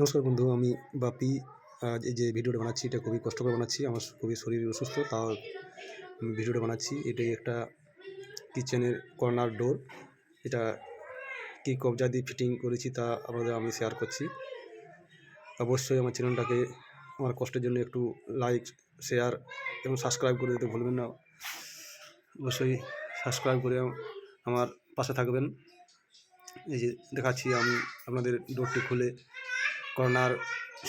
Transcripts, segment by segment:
নমস্কার বন্ধু, আমি বাপি আজ এই যে ভিডিওটা বানাচ্ছি, এটা খুবই কষ্ট করে বানাচ্ছি। আমার খুবই শরীর অসুস্থ, তাও ভিডিওটা বানাচ্ছি। এটাই একটা কিচেনের কর্নার ডোর। এটা কি কবজা দিয়ে ফিটিং করেছি তা আপনাদের আমি শেয়ার করছি। অবশ্যই আমার চ্যানেলটাকে আমার কষ্টের জন্য একটু লাইক শেয়ার এবং সাবস্ক্রাইব করে দিতে ভুলবেন না। অবশ্যই সাবস্ক্রাইব করে আমার পাশে থাকবেন। এই যে দেখাচ্ছি আমি আপনাদের ডোরটি খুলে। কর্নার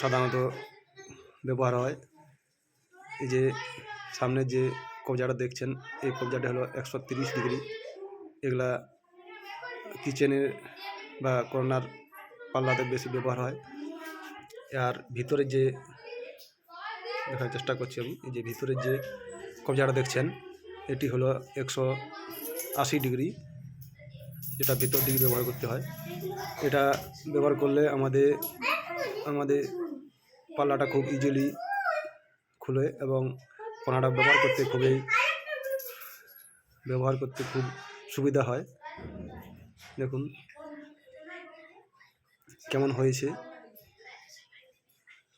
সাধারণত ব্যবহার হয়। এই যে সামনে যে কবজাটা দেখছেন, এই কবজাটা হলো একশো তিরিশ ডিগ্রি। এগুলা কিচেনের বা কর্নার পাল্লাতে বেশি ব্যবহার হয়। আর ভিতরে যে দেখার চেষ্টা করছি আমি, এই যে ভিতরে যে কবজাটা দেখছেন, এটি হলো একশো আশি ডিগ্রি, যেটা ভিতর দিকে ব্যবহার করতে হয়। এটা ব্যবহার করলে আমাদের আমাদের পাল্লাটা খুব ইজিলি খুলে এবং কোনাটা ব্যবহার করতে খুবই ব্যবহার করতে খুব সুবিধা হয়। দেখুন কেমন হয়েছে।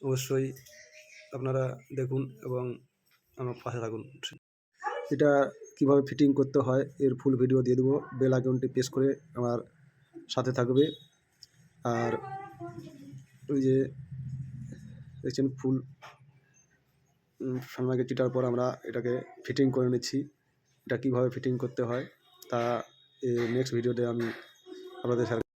অবশ্যই আপনারা দেখুন এবং আমার পাশে থাকুন। এটা কীভাবে ফিটিং করতে হয় এর ফুল ভিডিও দিয়ে দেবো। বেল আইকনটি প্রেস করে আমার সাথে থাকবে। আর ওই যে দেখছেন ফুল সামনাকে চিটার পর আমরা এটাকে ফিটিং করে নিচ্ছি। এটা কীভাবে ফিটিং করতে হয় তা নেক্সট ভিডিওতে আমি আপনাদের